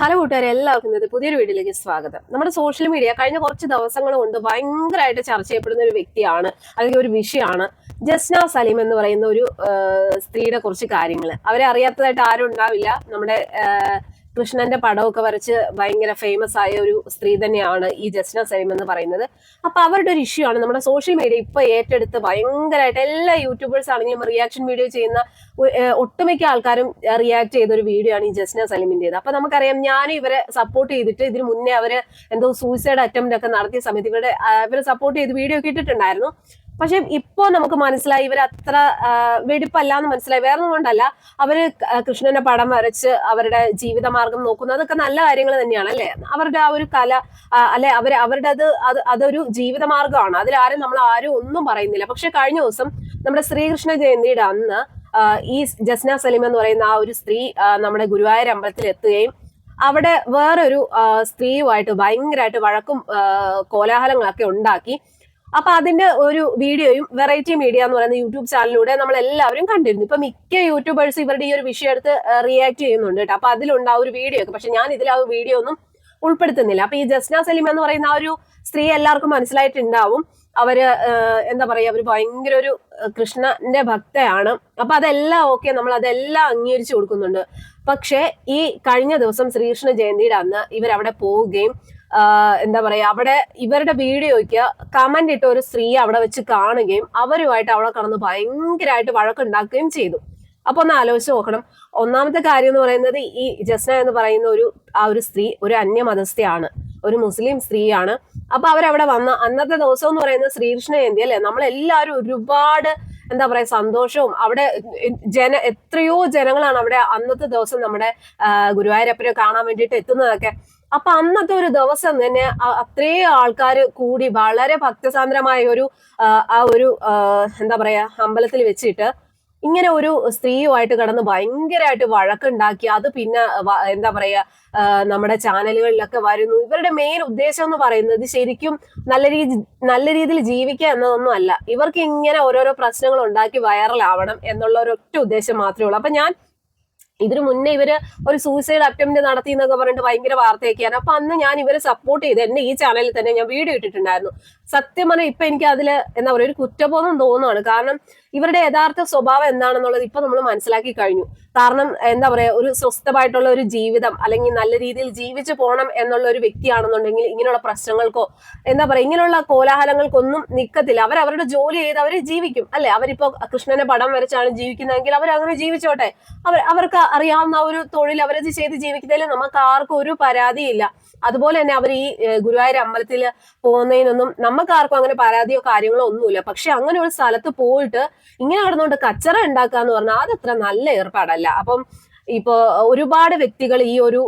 Hello കൂട്ടുകാരെ എല്ലാവർക്കും ഇന്നത്തെ പുതിയൊരു വീഡിയോയിലേക്ക് സ്വാഗതം. നമ്മുടെ സോഷ്യൽ മീഡിയ കഴിഞ്ഞ കുറച്ച് ദിവസങ്ങൾ കൊണ്ട് ഭയങ്കരമായിട്ട് ചർച്ച ചെയ്യപ്പെടുന്ന ഒരു വ്യക്തിയാണ് അല്ലെങ്കിൽ ഒരു വിഷയമാണ് ജസ്ന സലീം എന്ന് പറയുന്ന ഒരു സ്ത്രീയുടെ കുറച്ച് കാര്യങ്ങൾ അവരെ അറിയാത്തതായിട്ട് ആരും ഉണ്ടാവില്ല. നമ്മുടെ കൃഷ്ണന്റെ പടമൊക്കെ വരച്ച് ഭയങ്കര ഫേമസ് ആയ ഒരു സ്ത്രീ തന്നെയാണ് ഈ ജസ്ന സലീം എന്ന് പറയുന്നത്. അപ്പൊ അവരുടെ ഒരു ഇഷ്യൂ ആണ്. നമ്മുടെ സോഷ്യൽ മീഡിയ ഇപ്പൊ ഏറ്റെടുത്ത് ഭയങ്കരമായിട്ട് എല്ലാ യൂട്യൂബേഴ്സ് ആണെങ്കിലും റിയാക്ഷൻ വീഡിയോ ചെയ്യുന്ന ഒട്ടുമിക്ക ആൾക്കാരും റിയാക്ട് ചെയ്ത ഒരു വീഡിയോ ആണ് ഈ ജസ്ന സലീമിന്റേത്. അപ്പൊ നമുക്കറിയാം ഞാൻ ഇവരെ സപ്പോർട്ട് ചെയ്തിട്ട് ഇതിന് മുന്നേ അവർ എന്തോ സൂയിസൈഡ് അറ്റംപ്റ്റ് ഒക്കെ നടത്തിയ സമയത്ത് ഇവരുടെ ഇവരെ സപ്പോർട്ട് ചെയ്ത് വീഡിയോ ഒക്കെ ഇട്ടിട്ടുണ്ടായിരുന്നു. പക്ഷെ ഇപ്പോ നമുക്ക് മനസ്സിലായി ഇവർ അത്ര വെടിപ്പല്ല എന്ന് മനസ്സിലായി. വേറെ കൊണ്ടല്ല അവർ കൃഷ്ണന്റെ പടം വരച്ച് അവരുടെ ജീവിതമാർഗം നോക്കുന്നത് അതൊക്കെ നല്ല കാര്യങ്ങൾ തന്നെയാണ് അല്ലെ? അവരുടെ ആ ഒരു കല അല്ലെ അവർ അവരുടെ അത് അത് അതൊരു ജീവിതമാർഗമാണ്. അതിലാരും നമ്മൾ ആരും ഒന്നും പറയുന്നില്ല. പക്ഷെ കഴിഞ്ഞ ദിവസം നമ്മുടെ ശ്രീകൃഷ്ണ ജയന്തിയുടെ അന്ന് ഈ ജസ്ന സലീം എന്ന് പറയുന്ന ആ ഒരു സ്ത്രീ നമ്മുടെ ഗുരുവായൂർ അമ്പലത്തിൽ എത്തുകയും അവിടെ വേറൊരു സ്ത്രീയുമായിട്ട് ഭയങ്കരമായിട്ട് വഴക്കും കോലാഹലങ്ങളൊക്കെ ഉണ്ടാക്കി അപ്പൊ അതിന്റെ ഒരു വീഡിയോയും വെറൈറ്റി മീഡിയ എന്ന് പറയുന്ന യൂട്യൂബ് ചാനലിലൂടെ നമ്മൾ എല്ലാവരും കണ്ടിരുന്നു. ഇപ്പൊ മിക്ക യൂട്യൂബേഴ്സ് ഇവരുടെ ഈ ഒരു വിഷയം എടുത്ത് റിയാക്ട് ചെയ്യുന്നുണ്ട് കേട്ടോ. അപ്പൊ അതിലുണ്ട് ആ ഒരു വീഡിയോ ഒക്കെ. പക്ഷെ ഞാൻ ഇതിൽ ആ വീഡിയോ ഒന്നും ഉൾപ്പെടുത്തുന്നില്ല. അപ്പൊ ഈ ജസ്ന സലീം എന്ന് പറയുന്ന ആ ഒരു സ്ത്രീ എല്ലാവർക്കും മനസ്സിലായിട്ടുണ്ടാവും. അവർ എന്താ പറയാ അവർ ഭയങ്കര ഒരു കൃഷ്ണന്റെ ഭക്തയാണ്. അപ്പൊ അതെല്ലാം ഓക്കെ നമ്മൾ അതെല്ലാം അംഗീകരിച്ചു കൊടുക്കുന്നുണ്ട്. പക്ഷെ ഈ കഴിഞ്ഞ ദിവസം ശ്രീകൃഷ്ണ ജയന്തിയുടെ അന്ന് ഇവരവിടെ പോവുകയും എന്താ പറയാ അവിടെ ഇവരുടെ വീഡിയോയ്ക്ക് കമന്റ് ഇട്ട ഒരു സ്ത്രീ അവിടെ വെച്ച് കാണുകയും അവരുമായിട്ട് അവിടെ കടന്ന് ഭയങ്കരമായിട്ട് വഴക്കുണ്ടാക്കുകയും ചെയ്തു. അപ്പൊ ഒന്ന് ആലോചിച്ച് നോക്കണം. ഒന്നാമത്തെ കാര്യം എന്ന് പറയുന്നത് ഈ ജസ്ന എന്ന് പറയുന്ന ഒരു ആ ഒരു സ്ത്രീ ഒരു അന്യമതസ്ഥയാണ്. ഒരു മുസ്ലിം സ്ത്രീയാണ്. അപ്പൊ അവരവിടെ വന്ന അന്നത്തെ ദിവസം എന്ന് പറയുന്നത് ശ്രീകൃഷ്ണ ജയന്തി അല്ലെ? നമ്മളെല്ലാവരും ഒരുപാട് എന്താ പറയാ സന്തോഷവും അവിടെ ജന എത്രയോ ജനങ്ങളാണ് അവിടെ അന്നത്തെ ദിവസം നമ്മുടെ ഗുരുവായൂരപ്പനെ കാണാൻ വേണ്ടിയിട്ട് എത്തുന്നതൊക്കെ. അപ്പൊ അന്നത്തെ ഒരു ദിവസം തന്നെ അത്രയും ആൾക്കാർ കൂടി വളരെ ഭക്തസാന്ദ്രമായ ഒരു ആ ഒരു എന്താ പറയാ അമ്പലത്തിൽ വെച്ചിട്ട് ഇങ്ങനെ ഒരു സ്ത്രീയുമായിട്ട് കടന്ന് ഭയങ്കരമായിട്ട് വഴക്കുണ്ടാക്കി. അത് പിന്നെ എന്താ പറയാ നമ്മുടെ ചാനലുകളിലൊക്കെ വരുന്നു. ഇവരുടെ മെയിൻ ഉദ്ദേശം എന്ന് പറയുന്നത് ശരിക്കും നല്ല രീതി നല്ല രീതിയിൽ ജീവിക്കുക എന്നതൊന്നും അല്ല. ഇവർക്ക് ഇങ്ങനെ ഓരോരോ പ്രശ്നങ്ങൾ ഉണ്ടാക്കി വൈറലാവണം എന്നുള്ള ഒരു ഒറ്റ ഉദ്ദേശം മാത്രമേ ഉള്ളൂ. അപ്പൊ ഞാൻ ഇതിനു മുന്നേ ഇവർ ഒരു സൂയിസൈഡ് അറ്റംപ്റ്റ് നടത്തി എന്നൊക്കെ പറഞ്ഞിട്ട് ഭയങ്കര വാർത്തയൊക്കെയാണ് അപ്പൊ അന്ന് ഞാൻ ഇവരെ സപ്പോർട്ട് ചെയ്ത് എന്നെ ഈ ചാനലിൽ തന്നെ ഞാൻ വീഡിയോ ഇട്ടിട്ടുണ്ടായിരുന്നു. സത്യം പറഞ്ഞാൽ ഇപ്പൊ എനിക്ക് അതിൽ എന്താ പറയുക ഒരു കുറ്റബോധം തോന്നുകയാണ് കാരണം ഇവരുടെ യഥാർത്ഥ സ്വഭാവം എന്താണെന്നുള്ളത് ഇപ്പൊ നമ്മൾ മനസ്സിലാക്കി കഴിഞ്ഞു. കാരണം എന്താ പറയാ ഒരു സ്വസ്ഥമായിട്ടുള്ള ഒരു ജീവിതം അല്ലെങ്കിൽ നല്ല രീതിയിൽ ജീവിച്ചു പോകണം എന്നുള്ള ഒരു വ്യക്തിയാണെന്നുണ്ടെങ്കിൽ ഇങ്ങനെയുള്ള പ്രശ്നങ്ങൾക്കോ എന്താ പറയാ ഇങ്ങനെയുള്ള കോലാഹലങ്ങൾക്കൊന്നും നിക്കത്തില്ല. അവർ അവരുടെ ജോലി ചെയ്ത് അവർ ജീവിക്കും. അല്ലെ? അവരിപ്പോ കൃഷ്ണനെ പടം വരച്ചാണ് ജീവിക്കുന്നതെങ്കിൽ അവർ അങ്ങനെ ജീവിച്ചോട്ടെ. അവർ അവർക്ക് അറിയാവുന്ന ഒരു തൊഴിൽ അവരത് ചെയ്ത് ജീവിക്കുന്നതിൽ നമുക്ക് ആർക്കും ഒരു പരാതിയില്ല. അതുപോലെ തന്നെ അവർ ഈ ഗുരുവായൂർ അമ്പലത്തിൽ പോകുന്നതിനൊന്നും നമുക്ക് ആർക്കും അങ്ങനെ പരാതിയോ കാര്യങ്ങളോ ഒന്നുമില്ല. പക്ഷെ അങ്ങനെ ഒരു സ്ഥലത്ത് പോയിട്ട് ഇങ്ങനെ നടന്നുകൊണ്ട് കച്ചറ ഉണ്ടാക്കുക എന്ന് പറഞ്ഞാൽ അതത്ര നല്ല ഏർപ്പാടല്ല. അപ്പം ഇപ്പോ ഒരുപാട് വ്യക്തികൾ ഈ ഒരു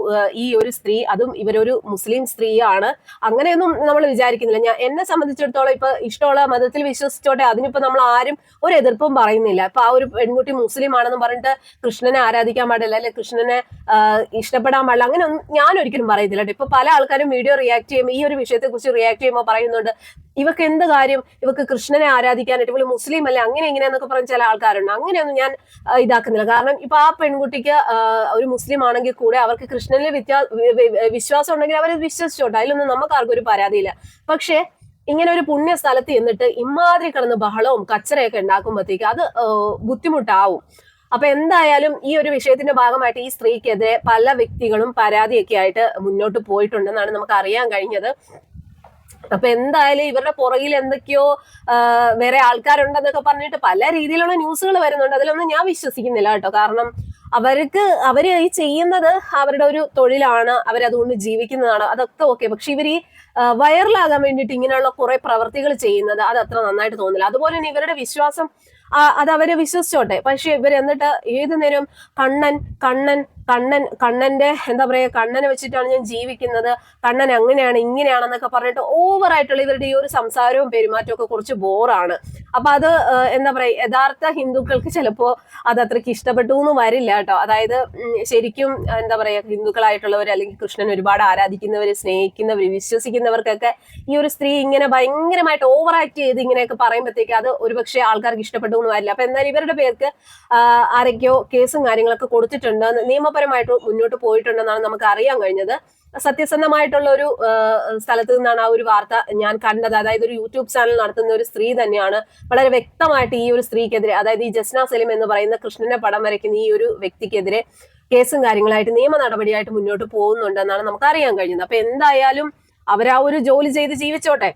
ഈ ഒരു സ്ത്രീ അതും ഇവരൊരു മുസ്ലിം സ്ത്രീയാണ്. അങ്ങനെയൊന്നും നമ്മൾ വിചാരിക്കുന്നില്ല. ഞാൻ എന്നെ സംബന്ധിച്ചിടത്തോളം ഇപ്പൊ ഇഷ്ടമുള്ള മതത്തിൽ വിശ്വസിച്ചോട്ടെ അതിനിപ്പോ നമ്മൾ ആരും ഒരു എതിർപ്പും പറയുന്നില്ല. ഇപ്പൊ ആ ഒരു പെൺകുട്ടി മുസ്ലിം ആണെന്ന് പറഞ്ഞിട്ട് കൃഷ്ണനെ ആരാധിക്കാൻ പാടില്ല അല്ലെ കൃഷ്ണനെ ഇഷ്ടപ്പെടാൻ പാടില്ല അങ്ങനെ ഒന്നും ഞാൻ ഒരിക്കലും പറയത്തില്ല ഇപ്പൊ പല ആൾക്കാരും വീഡിയോ റിയാക്ട് ചെയ്യുമ്പോൾ ഈ ഒരു വിഷയത്തെ കുറിച്ച് റിയാക്ട് ചെയ്യുമ്പോൾ പറയുന്നുണ്ട് ഇവക്ക് എന്ത് കാര്യം? ഇവക്ക് കൃഷ്ണനെ ആരാധിക്കാനായിട്ട് ഇവൾ മുസ്ലിം അല്ലേ? അങ്ങനെ എങ്ങനെയാന്നൊക്കെ പറഞ്ഞ ചില ആൾക്കാരുണ്ട്. അങ്ങനെയൊന്നും ഞാൻ ഇതാക്കുന്നില്ല. കാരണം ഇപ്പൊ ആ പെൺകുട്ടിക്ക് ഒരു മുസ്ലിം ആണെങ്കിൽ കൂടെ അവർക്ക് കൃഷ്ണനിൽ വ്യത്യാ വിശ്വാസം ഉണ്ടെങ്കിൽ അവർ വിശ്വസിച്ചോട്ടെ. അതിലൊന്നും നമുക്ക് ആർക്കും ഒരു പരാതിയില്ല. പക്ഷേ ഇങ്ങനെ ഒരു പുണ്യ സ്ഥലത്ത് എന്നിട്ട് ഇമാതിരി കിടന്ന് ബഹളവും കച്ചറയൊക്കെ ഉണ്ടാക്കുമ്പോഴത്തേക്ക് അത് ബുദ്ധിമുട്ടാവും. അപ്പൊ എന്തായാലും ഈ ഒരു വിഷയത്തിന്റെ ഭാഗമായിട്ട് ഈ സ്ത്രീക്കെതിരെ പല വ്യക്തികളും പരാതിയൊക്കെ ആയിട്ട് മുന്നോട്ട് പോയിട്ടുണ്ടെന്നാണ് നമുക്ക് അറിയാൻ കഴിഞ്ഞത്. അപ്പൊ എന്തായാലും ഇവരുടെ പുറകിൽ എന്തൊക്കെയോ വേറെ ആൾക്കാരുണ്ടെന്നൊക്കെ പറഞ്ഞിട്ട് പല രീതിയിലുള്ള ന്യൂസുകൾ വരുന്നുണ്ട്. അതിലൊന്നും ഞാൻ വിശ്വസിക്കുന്നില്ല കേട്ടോ. കാരണം അവർക്ക് അവർ ഈ ചെയ്യുന്നത് അവരുടെ ഒരു തൊഴിലാണ് അവരതുകൊണ്ട് ജീവിക്കുന്നതാണ് അതൊക്കെ ഓക്കെ പക്ഷെ ഇവർ ഈ വൈറലാകാൻ വേണ്ടിയിട്ട് ഇങ്ങനെയുള്ള കുറെ പ്രവർത്തികൾ ചെയ്യുന്നത് അത് അത്ര നന്നായിട്ട് തോന്നില്ല അതുപോലെ തന്നെ ഇവരുടെ വിശ്വാസം അത് അവരെ വിശ്വസിച്ചോട്ടെ. പക്ഷെ ഇവർ എന്നിട്ട് ഏതു നേരം കണ്ണൻ കണ്ണൻ കണ്ണൻ കണ്ണന്റെ എന്താ പറയാ കണ്ണനെ വെച്ചിട്ടാണ് ഞാൻ ജീവിക്കുന്നത്. കണ്ണൻ അങ്ങനെയാണ് ഇങ്ങനെയാണെന്നൊക്കെ പറഞ്ഞിട്ട് ഓവർ ആയിട്ടുള്ള ഇവരുടെ ഈ ഒരു സംസാരവും പെരുമാറ്റവും ഒക്കെ കുറച്ച് ബോറാണ് അപ്പൊ അത് എന്താ പറയാ യഥാർത്ഥ ഹിന്ദുക്കൾക്ക് ചിലപ്പോ അത് അത്രയ്ക്ക് ഇഷ്ടപ്പെട്ടു എന്ന് വരില്ല കേട്ടോ. അതായത് ശരിക്കും എന്താ പറയാ ഹിന്ദുക്കളായിട്ടുള്ളവർ അല്ലെങ്കിൽ കൃഷ്ണൻ ഒരുപാട് ആരാധിക്കുന്നവർ സ്നേഹിക്കുന്നവർ വിശ്വസിക്കുന്നവർക്കൊക്കെ ഈ ഒരു സ്ത്രീ ഇങ്ങനെ ഭയങ്കരമായിട്ട് ഓവർ ആക്ട് ചെയ്ത് ഇങ്ങനെയൊക്കെ പറയുമ്പോഴത്തേക്ക് അത് ഒരുപക്ഷെ ആൾക്കാർക്ക് ഇഷ്ടപ്പെട്ടു എന്ന് വരില്ല. അപ്പൊ എന്തായാലും ഇവരുടെ പേർക്ക് ആരൊക്കെയോ കേസും കാര്യങ്ങളൊക്കെ കൊടുത്തിട്ടുണ്ട്. നിയമപരമായി നിയമപരമായിട്ട് മുന്നോട്ട് പോയിട്ടുണ്ടെന്നാണ് നമുക്ക് അറിയാൻ കഴിഞ്ഞത്. സത്യസന്ധമായിട്ടുള്ള ഒരു ആ, സ്ഥലത്ത് നിന്നാണ് ആ ഒരു വാർത്ത ഞാൻ കണ്ടത്. അതായത് ഒരു യൂട്യൂബ് ചാനൽ നടത്തുന്ന ഒരു സ്ത്രീ തന്നെയാണ്. വളരെ വ്യക്തമായിട്ട് ഈ ഒരു സ്ത്രീക്കെതിരെ അതായത് ഈ ജസ്ന സലിം എന്ന് പറയുന്ന കൃഷ്ണനെ പടം വരയ്ക്കുന്ന ഈ ഒരു വ്യക്തിക്കെതിരെ കേസും കാര്യങ്ങളായിട്ട് നിയമ നടപടിയായിട്ട് മുന്നോട്ട് പോകുന്നുണ്ടെന്നാണ് നമുക്ക് അറിയാൻ കഴിഞ്ഞത്. അപ്പൊ എന്തായാലും അവരാ ഒരു ജോലി ചെയ്ത് ജീവിച്ചോട്ടെ.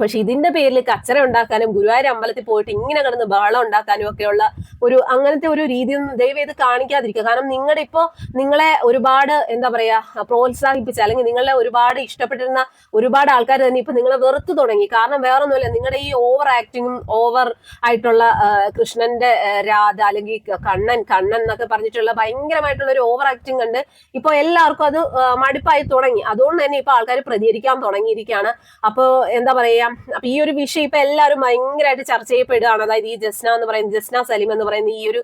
പക്ഷെ ഇതിന്റെ പേരിൽ കച്ചറ ഉണ്ടാക്കാനും ഗുരുവായൂർ അമ്പലത്തിൽ പോയിട്ട് ഇങ്ങനെ കിടന്ന് ബഹളം ഉണ്ടാക്കാനും ഒക്കെയുള്ള ഒരു അങ്ങനത്തെ ഒരു രീതിയൊന്നും ദയവ് ഇത് കാണിക്കാതിരിക്കുക. കാരണം നിങ്ങളുടെ ഇപ്പോൾ നിങ്ങളെ ഒരുപാട് എന്താ പറയാ പ്രോത്സാഹിപ്പിച്ച അല്ലെങ്കിൽ നിങ്ങളെ ഒരുപാട് ഇഷ്ടപ്പെട്ടിരുന്ന ഒരുപാട് ആൾക്കാർ തന്നെ ഇപ്പൊ നിങ്ങളെ വെറുത്തു തുടങ്ങി. കാരണം വേറൊന്നുമില്ല നിങ്ങളുടെ ഈ ഓവർ ആക്ടിങ്ങും ഓവർ ആയിട്ടുള്ള കൃഷ്ണന്റെ രാധ അല്ലെങ്കിൽ കണ്ണൻ കണ്ണൻ എന്നൊക്കെ പറഞ്ഞിട്ടുള്ള ഭയങ്കരമായിട്ടുള്ള ഒരു ഓവർ ആക്ടിങ് കണ്ട് ഇപ്പൊ എല്ലാവർക്കും അത് മടുപ്പായി തുടങ്ങി. അതുകൊണ്ട് തന്നെ ഇപ്പൊ ആൾക്കാർ പ്രതികരിക്കാൻ തുടങ്ങിയിരിക്കുകയാണ് അപ്പോ എന്താ പറയാ അപ്പൊ ഈ ഒരു വിഷയം ഇപ്പൊ എല്ലാവരും ഭയങ്കരമായിട്ട് ചർച്ച ചെയ്യപ്പെടുകയാണ്. അതായത് ഈ ജസ്ന എന്ന് പറയുന്ന ജസ്ന സലീം എന്ന് പറയുന്ന ഈ ഒരു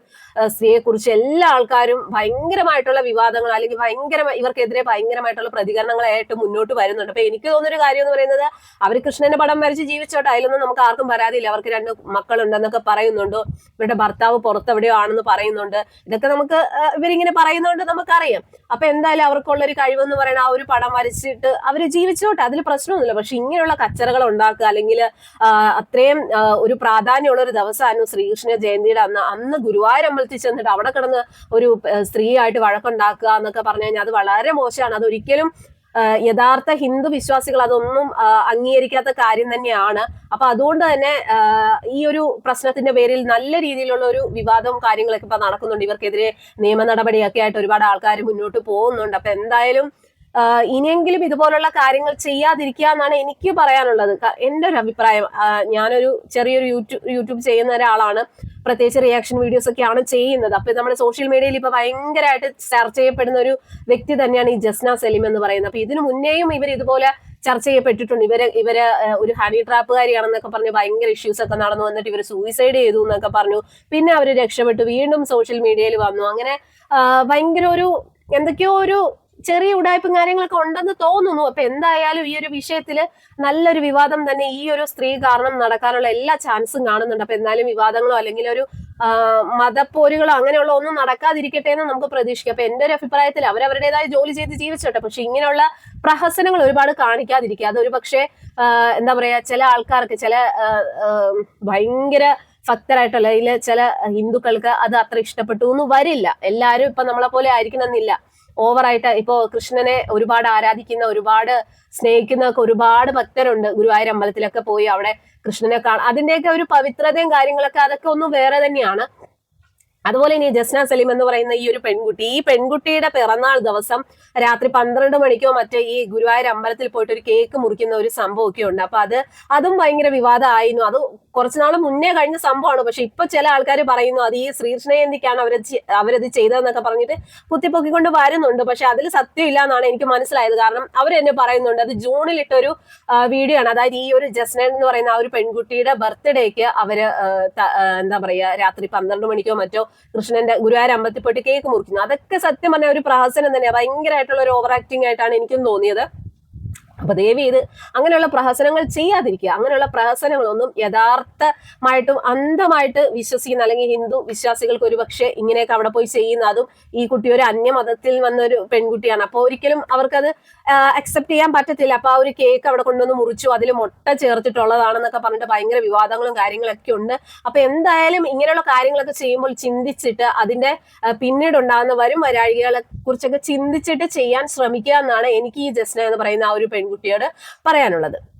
സ്ത്രീയെ കുറിച്ച് എല്ലാ ആൾക്കാരും ഭയങ്കരമായിട്ടുള്ള വിവാദങ്ങൾ അല്ലെങ്കിൽ ഭയങ്കര ഇവർക്കെതിരെ ഭയങ്കരമായിട്ടുള്ള പ്രതികരണങ്ങളായിട്ട് മുന്നോട്ട് വരുന്നുണ്ട്. അപ്പൊ എനിക്ക് തോന്നുന്ന ഒരു കാര്യം എന്ന് പറയുന്നത് അവർ കൃഷ്ണന്റെ പടം വരച്ച് ജീവിച്ചോട്ടെ അതിലൊന്നും നമുക്ക് ആർക്കും പരാതിയില്ല. അവർക്ക് രണ്ട് മക്കളുണ്ടെന്നൊക്കെ പറയുന്നുണ്ട്. ഇവരുടെ ഭർത്താവ് പുറത്തെവിടെയോ ആണെന്ന് പറയുന്നുണ്ട്. ഇതൊക്കെ നമുക്ക് ഇവരിങ്ങനെ പറയുന്നുണ്ട് നമുക്കറിയാം. അപ്പൊ എന്തായാലും അവർക്കുള്ള ഒരു കഴിവെന്ന് പറയുന്ന ആ ഒരു പടം വരച്ചിട്ട് അവർ ജീവിച്ചോട്ടെ അതിൽ പ്രശ്നമൊന്നുമില്ല. പക്ഷെ ഇങ്ങനെയുള്ള കച്ചറകൾ ഉണ്ടാക്കുക. അല്ലെങ്കിൽ അത്രയും ഒരു പ്രാധാന്യമുള്ള ഒരു ദിവസമായിരുന്നു ശ്രീകൃഷ്ണ ജയന്തിയുടെ അന്ന്. അന്ന് ഗുരുവായൂർ അമ്പലത്തിൽ ചെന്നിട്ട് അവിടെ കിടന്ന് ഒരു സ്ത്രീയായിട്ട് വഴക്കുണ്ടാക്കുക എന്നൊക്കെ പറഞ്ഞു കഴിഞ്ഞാൽ അത് വളരെ മോശമാണ്. അത് ഒരിക്കലും യഥാർത്ഥ ഹിന്ദു വിശ്വാസികൾ അതൊന്നും അംഗീകരിക്കാത്ത കാര്യം തന്നെയാണ്. അപ്പൊ അതുകൊണ്ട് തന്നെ ഈ ഒരു പ്രശ്നത്തിന്റെ പേരിൽ നല്ല രീതിയിലുള്ള ഒരു വിവാദവും കാര്യങ്ങളൊക്കെ ഇപ്പൊ നടക്കുന്നുണ്ട്. ഇവർക്കെതിരെ നിയമ നടപടിയൊക്കെ ആയിട്ട് ഒരുപാട് ആൾക്കാർ മുന്നോട്ട് പോകുന്നുണ്ട്. അപ്പൊ എന്തായാലും ഇനിയെങ്കിലും ഇതുപോലുള്ള കാര്യങ്ങൾ ചെയ്യാതിരിക്കുക എന്നാണ് എനിക്ക് പറയാനുള്ളത്. എന്റെ ഒരു അഭിപ്രായം ഞാനൊരു ചെറിയൊരു യൂട്യൂബ് യൂട്യൂബ് ചെയ്യുന്ന ഒരാളാണ്. പ്രത്യേകിച്ച് റിയാക്ഷൻ വീഡിയോസ് ഒക്കെയാണ് ചെയ്യുന്നത്. അപ്പൊ നമ്മുടെ സോഷ്യൽ മീഡിയയിൽ ഇപ്പൊ ഭയങ്കരമായിട്ട് ചർച്ച ചെയ്യപ്പെടുന്ന ഒരു വ്യക്തി തന്നെയാണ് ഈ ജസ്ന സലീം എന്ന് പറയുന്നത്. അപ്പൊ ഇതിനു മുന്നേയും ഇവർ ഇതുപോലെ ചർച്ച ചെയ്യപ്പെട്ടിട്ടുണ്ട്. ഇവർ ഇവർ ഒരു ഹണി ട്രാപ്പുകാരിയാണെന്നൊക്കെ പറഞ്ഞ് ഭയങ്കര ഇഷ്യൂസ് ഒക്കെ നടന്നു. വന്നിട്ട് ഇവർ സൂയിസൈഡ് ചെയ്തു എന്നൊക്കെ പറഞ്ഞു. പിന്നെ അവർ രക്ഷപ്പെട്ടു. വീണ്ടും സോഷ്യൽ മീഡിയയിൽ വന്നു. അങ്ങനെ ഭയങ്കര ഒരു എന്തൊക്കെയോ ഒരു ചെറിയ ഉടായ്പും കാര്യങ്ങളൊക്കെ ഉണ്ടെന്ന് തോന്നുന്നു. അപ്പൊ എന്തായാലും ഈ ഒരു വിഷയത്തിൽ നല്ലൊരു വിവാദം തന്നെ ഈ ഒരു സ്ത്രീ കാരണം നടക്കാനുള്ള എല്ലാ ചാൻസും കാണുന്നുണ്ട്. അപ്പൊ എന്തായാലും വിവാദങ്ങളോ അല്ലെങ്കിൽ ഒരു മതപ്പോരുകളോ അങ്ങനെയുള്ള ഒന്നും നടക്കാതിരിക്കട്ടെ എന്ന് നമുക്ക് പ്രതീക്ഷിക്കാം. അപ്പൊ എന്റെ ഒരു അഭിപ്രായത്തിൽ അവരവരുടേതായ ജോലി ചെയ്ത് ജീവിച്ചോട്ടെ. പക്ഷെ ഇങ്ങനെയുള്ള പ്രഹസനങ്ങൾ ഒരുപാട് കാണിക്കാതിരിക്കുക. അതൊരു പക്ഷേ എന്താ പറയാ ചില ആൾക്കാർക്ക് ചില ഭയങ്കര ഭക്തരായിട്ടുള്ള ചില ഹിന്ദുക്കൾക്ക് അത് അത്ര ഇഷ്ടപ്പെട്ടു എന്ന് വരില്ല. എല്ലാവരും ഇപ്പൊ നമ്മളെ പോലെ ആയിരിക്കണമെന്നില്ല. ഓവറായിട്ട് ഇപ്പോ കൃഷ്ണനെ ഒരുപാട് ആരാധിക്കുന്ന ഒരുപാട് സ്നേഹിക്കുന്ന ഒരുപാട് ഭക്തരുണ്ട്. ഗുരുവായൂർ അമ്പലത്തിലൊക്കെ പോയി അവിടെ കൃഷ്ണനെ കാണാൻ. അതിന്റെയൊക്കെ ഒരു പവിത്രതയും കാര്യങ്ങളൊക്കെ അതൊക്കെ ഒന്നും വേറെ തന്നെയാണ്. അതുപോലെ ഇനി ജസ്ന സലീം എന്ന് പറയുന്ന ഈ ഒരു പെൺകുട്ടി ഈ പെൺകുട്ടിയുടെ പിറന്നാൾ ദിവസം രാത്രി പന്ത്രണ്ട് മണിക്കോ മറ്റേ ഈ ഗുരുവായൂർ അമ്പലത്തിൽ പോയിട്ട് ഒരു കേക്ക് മുറിക്കുന്ന ഒരു സംഭവമൊക്കെ ഉണ്ട്. അപ്പൊ അത് അതും ഭയങ്കര വിവാദമായിരുന്നു. അത് കുറച്ചു നാൾ മുന്നേ കഴിഞ്ഞ സംഭവമാണ്. പക്ഷെ ഇപ്പൊ ചില ആൾക്കാർ പറയുന്നു അത് ഈ ശ്രീകൃഷ്ണയന്തിക്കാണ് അവർ അവരത് ചെയ്തതെന്നൊക്കെ പറഞ്ഞിട്ട് കുത്തിപ്പൊക്കിക്കൊണ്ട് വരുന്നുണ്ട്. പക്ഷെ അതിൽ സത്യമില്ല എന്നാണ് എനിക്ക് മനസ്സിലായത്. കാരണം അവർ എന്നെ പറയുന്നുണ്ട് അത് ജൂണിൽ ഇട്ടൊരു വീഡിയോ ആണ്. അതായത് ഈ ഒരു ജസ്ന എന്ന് പറയുന്ന ആ ഒരു പെൺകുട്ടിയുടെ ബർത്ത്ഡേക്ക് അവർ എന്താ പറയാ രാത്രി പന്ത്രണ്ട് മണിക്കോ മറ്റോ കൃഷ്ണന്റെ ഗുരുവായൂർ അമ്പലത്തിൽ പോയിട്ട് കേക്ക് മുറിക്കുന്നു. അതൊക്കെ സത്യം പറഞ്ഞ ഒരു പ്രഹസനം തന്നെയാണ് ഭയങ്കരമായിട്ടുള്ള ഒരു ഓവർ ആക്ടിംഗ് ആയിട്ടാണ് എനിക്കും തോന്നിയത്. അപ്പൊ ദേവി ഇത് അങ്ങനെയുള്ള പ്രഹസനങ്ങൾ ചെയ്യാതിരിക്കുക. അങ്ങനെയുള്ള പ്രഹസനങ്ങളൊന്നും യഥാർത്ഥമായിട്ടും അന്ധമായിട്ട് വിശ്വസിക്കുന്ന അല്ലെങ്കിൽ ഹിന്ദു വിശ്വാസികൾക്ക് ഒരു പക്ഷേ ഇങ്ങനെയൊക്കെ അവിടെ പോയി ചെയ്യുന്ന അതും ഈ കുട്ടി ഒരു അന്യമതത്തിൽ വന്ന ഒരു പെൺകുട്ടിയാണ്. അപ്പൊ ഒരിക്കലും അവർക്കത് അക്സെപ്റ്റ് ചെയ്യാൻ പറ്റത്തില്ല. അപ്പൊ ആ ഒരു കേക്ക് അവിടെ കൊണ്ടുവന്ന് മുറിച്ചു. അതിൽ മുട്ട ചേർത്തിട്ടുള്ളതാണെന്നൊക്കെ പറഞ്ഞിട്ട് ഭയങ്കര വിവാദങ്ങളും കാര്യങ്ങളൊക്കെ ഉണ്ട്. അപ്പൊ എന്തായാലും ഇങ്ങനെയുള്ള കാര്യങ്ങളൊക്കെ ചെയ്യുമ്പോൾ ചിന്തിച്ചിട്ട് അതിന്റെ പിന്നീട് ഉണ്ടാകുന്ന വരും വരാഴികളെ കുറിച്ചൊക്കെ ചിന്തിച്ചിട്ട് ചെയ്യാൻ ശ്രമിക്കുക എന്നാണ് എനിക്ക് ഈ ജസ്ന എന്ന് പറയുന്ന ആ ഒരു പെൺകുട്ടിയോട് പറയാനുള്ളത്.